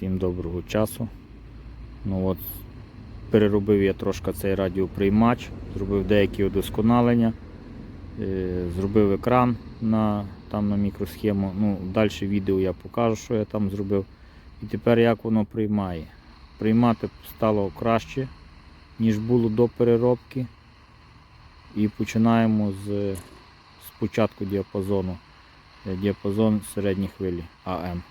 Всім доброго часу. Ну от, переробив я трошки цей радіоприймач, зробив деякі удосконалення, е, зробив екран на, там на мікросхему. Ну, далі відео я покажу, що я там зробив. І тепер як воно приймає. Приймати стало краще, ніж було до переробки. І починаємо з, з початку діапазону. Діапазон середньої хвилі АМ.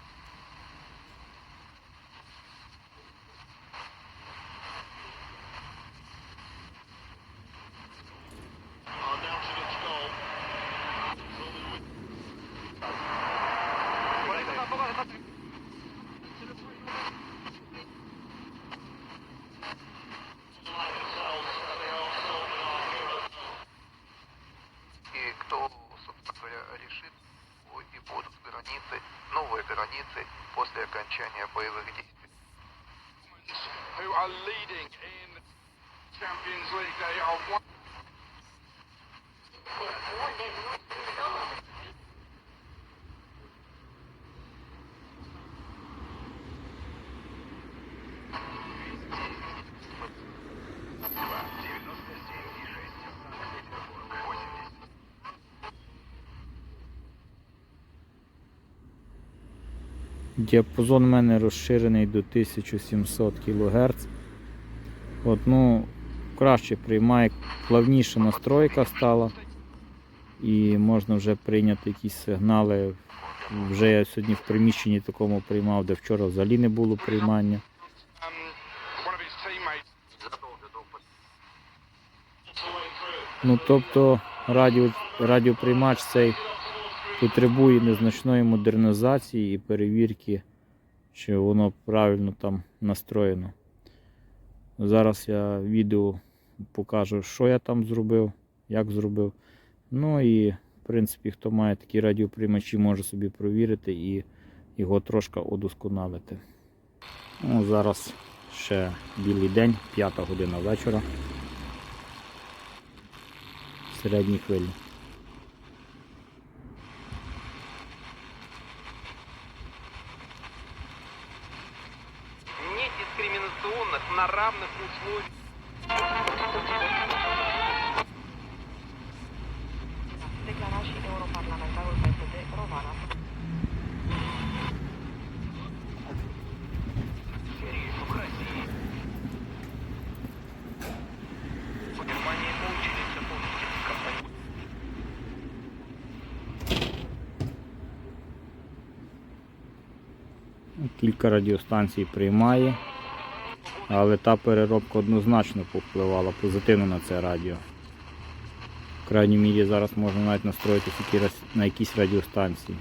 Діапазон у мене розширений до 1700 кГц. От, ну, краще приймає, плавніша настройка стала. І можна вже прийняти якісь сигнали. Вже я сьогодні в приміщенні такому приймав, де вчора взагалі не було приймання. Ну, тобто радіо, радіоприймач цей потребує незначної модернізації і перевірки, що воно правильно там настроєно. Зараз я відео покажу, що я там зробив, як зробив. Ну і, в принципі, хто має такі радіоприймачі, може собі провірити і його трошки удосконалити. Ну, зараз ще білий день, п'ята година вечора. Середні хвилі. на равных условиях. Declara și europarlamentarul PSD Rovana. Германия очень полностью компания. Кілька радіостанцій приймає, Але та переробка однозначно повпливала позитивно на це радіо. В крайній мірі зараз можна навіть настроїтися на якісь радіостанції.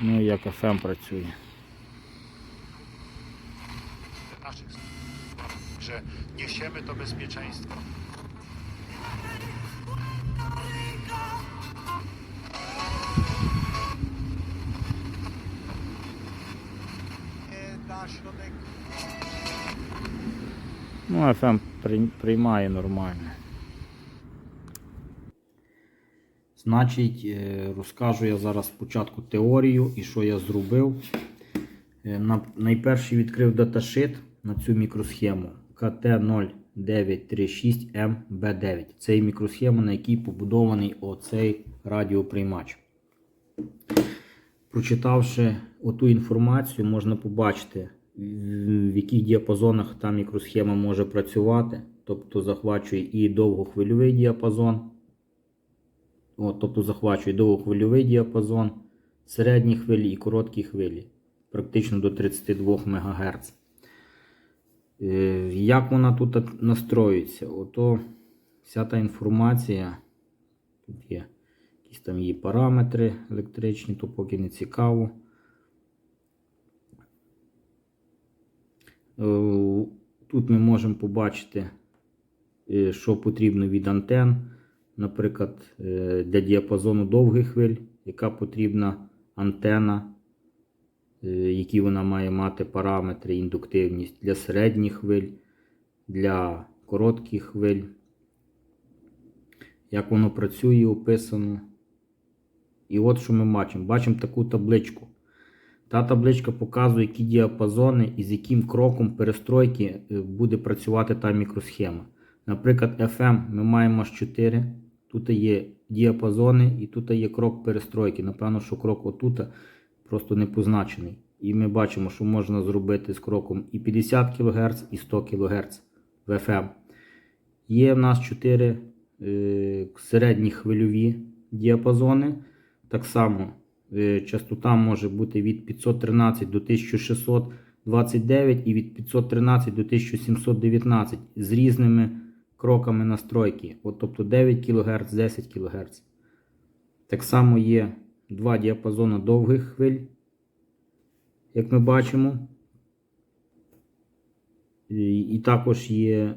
Ну і як FM працює. naszych że niesiemy to Ну, FM приймає нормально. Значить, е, розкажу я зараз спочатку теорію і що я зробив. Е, на- Найперше відкрив даташит на цю мікросхему КТ0936MB9. Це мікросхема, на якій побудований оцей радіоприймач. Прочитавши оту інформацію, можна побачити, в яких діапазонах та мікросхема може працювати. Тобто захвачує і довгохвильовий діапазон. От, тобто захвачує довгохвильовий діапазон, середні хвилі і короткі хвилі, практично до 32 МГц. Е, Як вона тут настроюється? Ото вся та інформація. Тут є якісь там її параметри електричні, то поки не цікаво. Тут ми можемо побачити, е, що потрібно від антен. Наприклад, е, для діапазону довгих хвиль, яка потрібна антена, е, які вона має мати параметри, індуктивність для середніх хвиль, для коротких хвиль, як воно працює, описано. І от що ми бачимо. Бачимо таку табличку. Та табличка показує, які діапазони і з яким кроком перестройки е, буде працювати та мікросхема. Наприклад, FM ми маємо аж 4. Тут є діапазони і тут є крок перестройки. Напевно, що крок отут просто не позначений. І ми бачимо, що можна зробити з кроком і 50 кГц, і 100 кГц в FM. Є в нас 4 е, середні хвильові діапазони. Так само частота може бути від 513 до 1629 і від 513 до 1719 з різними кроками настройки. От, тобто 9 кГц, 10 кГц. Так само є два діапазони довгих хвиль, як ми бачимо. І також є.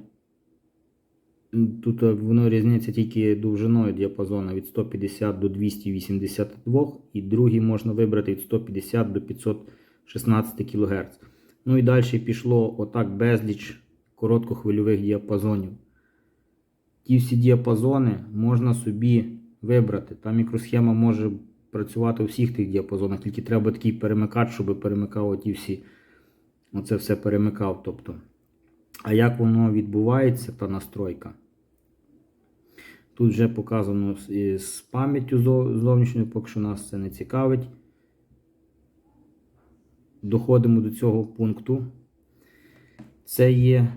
Тут е, воно різниця тільки довжиною діапазону від 150 до 282, і другий можна вибрати від 150 до 516 кГц. Ну і далі пішло отак безліч короткохвильових діапазонів. Ті всі діапазони можна собі вибрати. Та мікросхема може працювати у всіх тих діапазонах, тільки треба такий перемикач, щоб перемикав ті всі. Оце все перемикав. Тобто. А як воно відбувається, та настройка? Тут вже показано з, пам'яттю зовнішньою, поки що нас це не цікавить. Доходимо до цього пункту. Це є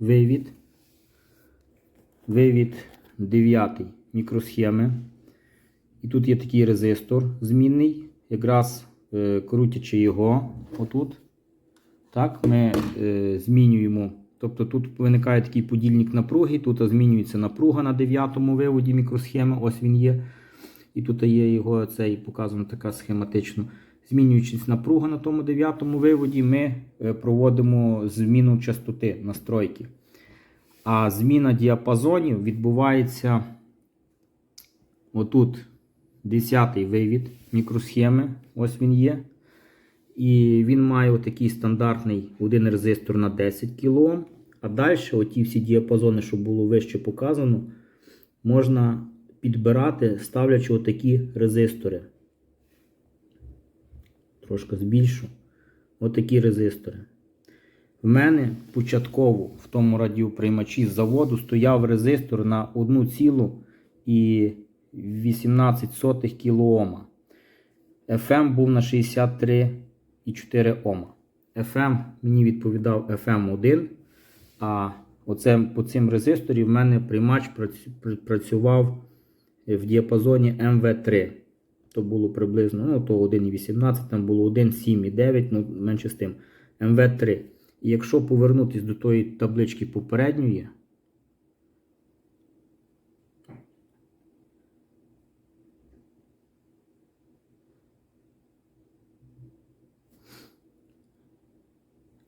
вивід. Вивід 9 мікросхеми. І тут є такий резистор змінний. Якраз е, крутячи його отут. Так, ми е, змінюємо. Тобто тут виникає такий подільник напруги, тут змінюється напруга на 9 виводі мікросхеми, ось він є. І тут є його цей показано така схематично. Змінюючись напруга на тому 9 виводі, ми е, проводимо зміну частоти настройки. А зміна діапазонів відбувається отут 10 вивід мікросхеми. Ось він є. І він має отакий стандартний один резистор на 10 кОм. А далі, оті всі діапазони, що було вище показано, можна підбирати, ставлячи отакі резистори. Трошки збільшу. Отакі резистори. В мене початково в тому радіоприймачі з заводу стояв резистор на 1,18 кОм. FM був на 63,4 Ома. FM мені відповідав FM1. А оце, по цим резисторі в мене приймач працював в діапазоні MV3. То було приблизно ну, то 1,18, там було 1,7,9, ну менше з тим. MV3. І якщо повернутися до тої таблички попередньої,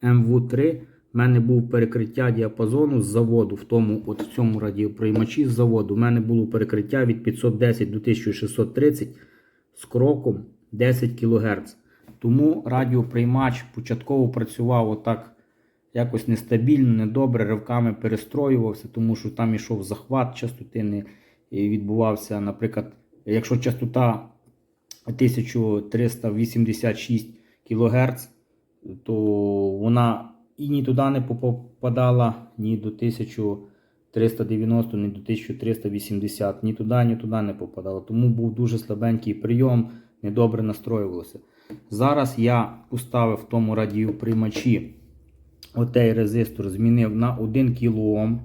МВ3 в мене був перекриття діапазону з заводу, в тому, от в цьому радіоприймачі з заводу. У мене було перекриття від 510 до 1630 з кроком 10 кГц. Тому радіоприймач початково працював отак якось нестабільно, недобре, ривками перестроювався, тому що там ішов захват частоти, не і відбувався, наприклад, якщо частота 1386 кГц, то вона і ні туди не попадала, ні до 1390, ні до 1380, ні туди, ні туди не попадала. Тому був дуже слабенький прийом, недобре настроювалося. Зараз я поставив в тому радіоприймачі отей резистор, змінив на 1 кОм.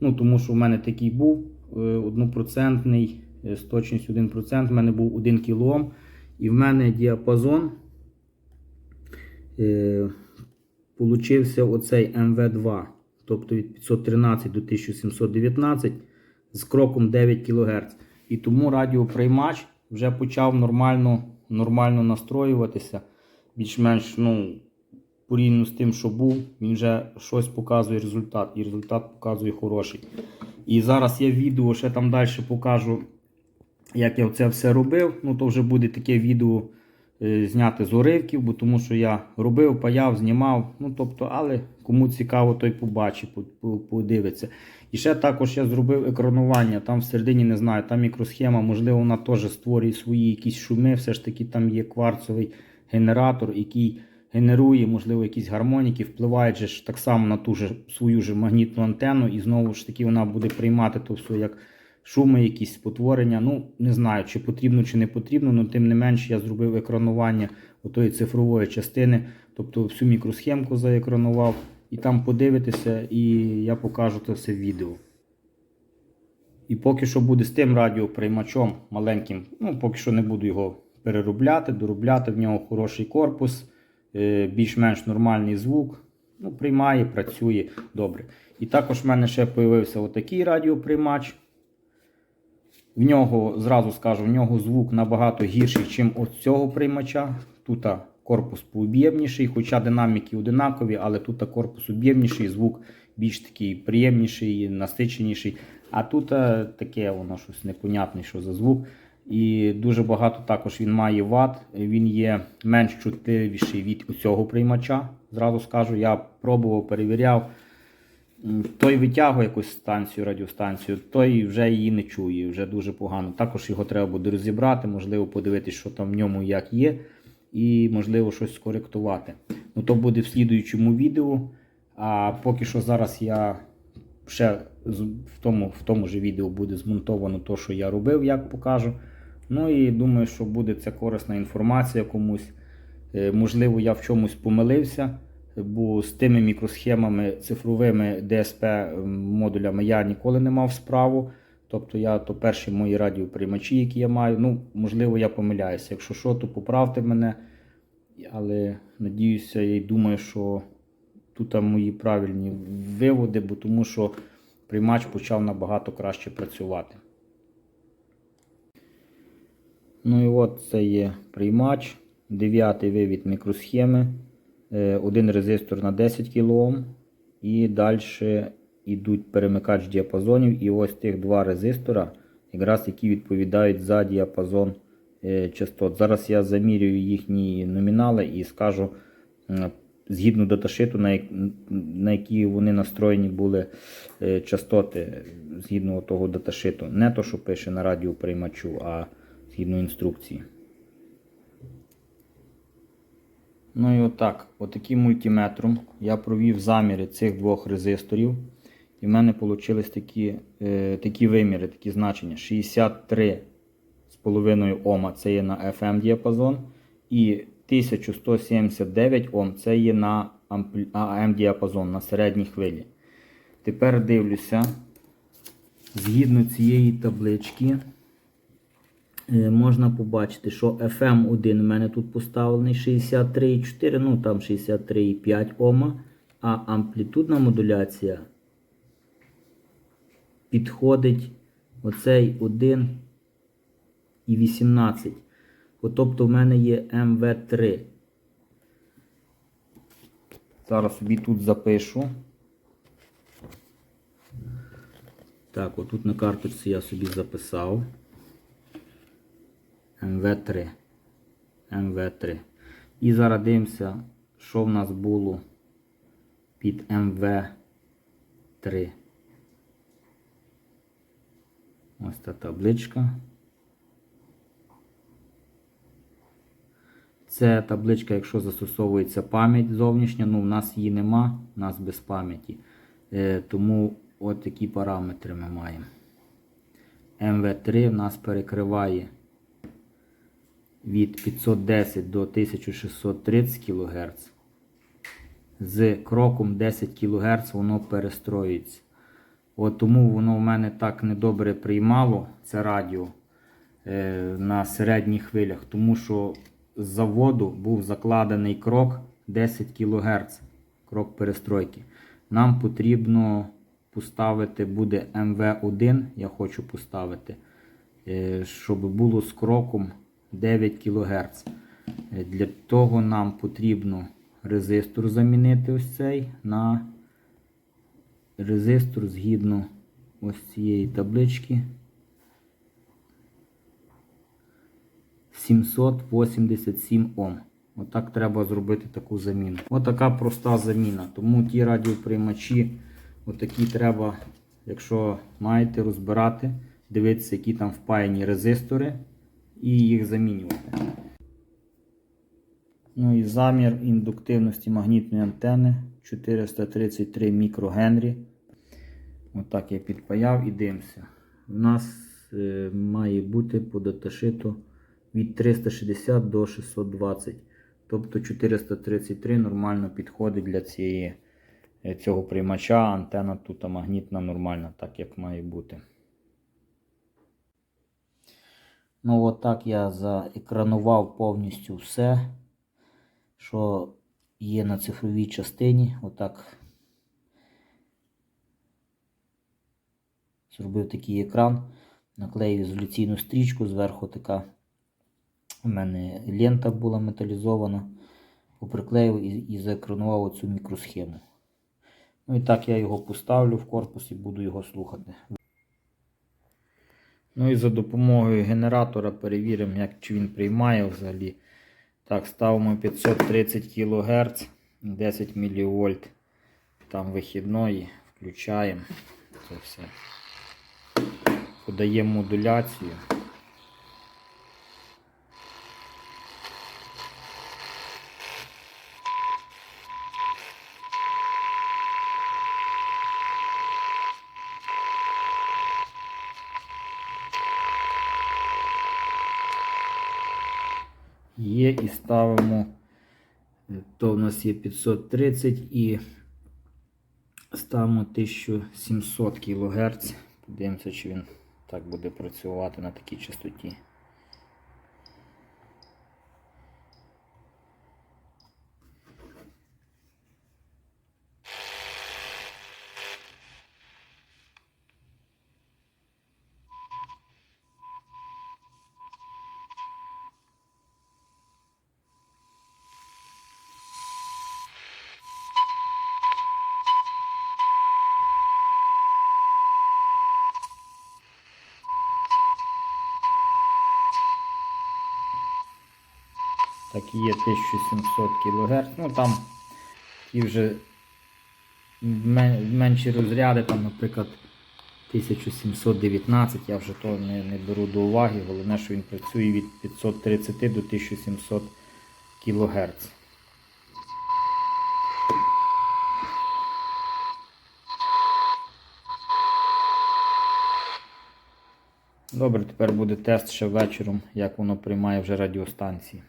Ну, тому що в мене такий був е, однопроцентний, е, з точністю 1%, в мене був 1 кОм. І в мене діапазон е, получився оцей МВ2, тобто від 513 до 1719 з кроком 9 кГц. І тому радіоприймач вже почав нормально, нормально настроюватися. Більш-менш ну, порівняно з тим, що був, він вже щось показує результат, і результат показує хороший. І зараз я відео ще там далі покажу, як я це все робив. Ну, то вже буде таке відео зняти з уривків, бо тому що я робив, паяв, знімав. Ну тобто, але кому цікаво, той побачить, по- по- подивиться. І ще також я зробив екранування. Там всередині не знаю, там мікросхема, можливо, вона теж створює свої якісь шуми. Все ж таки там є кварцовий генератор, який генерує, можливо, якісь гармоніки, впливають же ж так само на ту ж свою ж магнітну антенну, і знову ж таки вона буде приймати то все як шуми, якісь спотворення. Ну, не знаю, чи потрібно, чи не потрібно, але тим не менш я зробив екранування отої цифрової частини, тобто всю мікросхемку заекранував, і там подивитися, і я покажу це все в відео. І поки що буде з тим радіоприймачом маленьким, ну поки що не буду його переробляти, доробляти. В нього хороший корпус, е, більш-менш нормальний звук. Ну, приймає, працює добре. І також в мене ще з'явився отакий радіоприймач. В нього, зразу скажу, в нього звук набагато гірший, ніж от цього приймача. Тут корпус пооб'ємніший, хоча динаміки одинакові, але тут корпус об'ємніший, звук більш такий приємніший, насиченіший. А тут таке воно щось непонятне, що за звук. І дуже багато також він має ват. Він є менш чутливіший від цього приймача. Зразу скажу, я пробував, перевіряв. Той витягує якусь станцію, радіостанцію, той вже її не чує, вже дуже погано. Також його треба буде розібрати, можливо, подивитися, що там в ньому як є, і можливо щось скоректувати. Ну, то буде в слідуючому відео. А поки що зараз я ще в тому, в тому ж відео буде змонтовано те, що я робив, як покажу. Ну і думаю, що буде це корисна інформація комусь. Е, Можливо, я в чомусь помилився, бо з тими мікросхемами цифровими DSP модулями я ніколи не мав справу. Тобто я то перші мої радіоприймачі, які я маю. Ну, можливо, я помиляюся. Якщо що, то поправте мене. Але надіюся і думаю, що тут мої правильні виводи, бо тому що приймач почав набагато краще працювати. Ну і от це є приймач, дев'ятий вивід мікросхеми, один резистор на 10 кОм і далі йдуть перемикач діапазонів. І ось тих два резистора, якраз які відповідають за діапазон е, частот. Зараз я замірюю їхні номінали і скажу згідно даташиту, на які вони настроєні були е, частоти згідно того даташиту. Не то, що пише на радіоприймачу, а згідно інструкції. Ну і отак, отаким мультиметром я провів заміри цих двох резисторів. І в мене вийшли такі, е, такі виміри, такі значення. 63,5 Ома це є на FM діапазон. І 1179 Ом це є на AM діапазон, на середній хвилі. Тепер дивлюся, згідно цієї таблички. Е, можна побачити, що FM1 у мене тут поставлений 63,4, ну там 63,5 Ома, а амплітудна модуляція підходить оцей 1 і 18. От, Тобто в мене є МВ3. Зараз собі тут запишу. Так, отут на карточці я собі записав. МВ3. МВ3. І зараз дивимося, що в нас було під МВ3. Ось та табличка. Це табличка, якщо застосовується пам'ять зовнішня, ну в нас її нема, у нас без пам'яті. Е, тому от такі параметри ми маємо. МВ3 в нас перекриває від 510 до 1630 кГц. З кроком 10 кГц воно перестроюється. От тому воно в мене так недобре приймало це радіо е, на середніх хвилях, тому що з заводу був закладений крок 10 кГц, крок перестройки. Нам потрібно поставити буде МВ1, я хочу поставити, е, щоб було з кроком 9 кГц. Е, Для того нам потрібно резистор замінити ось цей на резистор згідно ось цієї таблички 787 Ом. Отак треба зробити таку заміну. Отака проста заміна. Тому ті радіоприймачі, отакі треба, якщо маєте, розбирати, дивитися, які там впаяні резистори, і їх замінювати. Ну і замір індуктивності магнітної антени 433 мікрогенрі. Отак я підпаяв і дивимося. У нас е, має бути по даташиту від 360 до 620. Тобто 433 нормально підходить для цієї, е, цього приймача. Антена тут магнітна нормальна, так як має бути. Ну, отак я заекранував повністю все, що є на цифровій частині. Отак зробив такий екран, наклеїв ізоляційну стрічку, зверху така у мене лента була металізована, поприклеїв і, і заекранував оцю мікросхему. Ну і так я його поставлю в корпус і буду його слухати. Ну і за допомогою генератора перевіримо, як чи він приймає взагалі. Так, ставимо 530 кГц, 10 мВ. Там вихідної, включаємо це все. Подаємо модуляцію. Є і ставимо, то в нас є 530 і ставимо 1700 кГц. Подивимося, чи він так буде працювати на такій частоті. Так, є 1700 кГц. Ну там ті вже менші розряди, там, наприклад, 1719, я вже то не, не беру до уваги. Головне, що він працює від 530 до 1700 кГц. Добре, тепер буде тест ще вечором, як воно приймає вже радіостанції.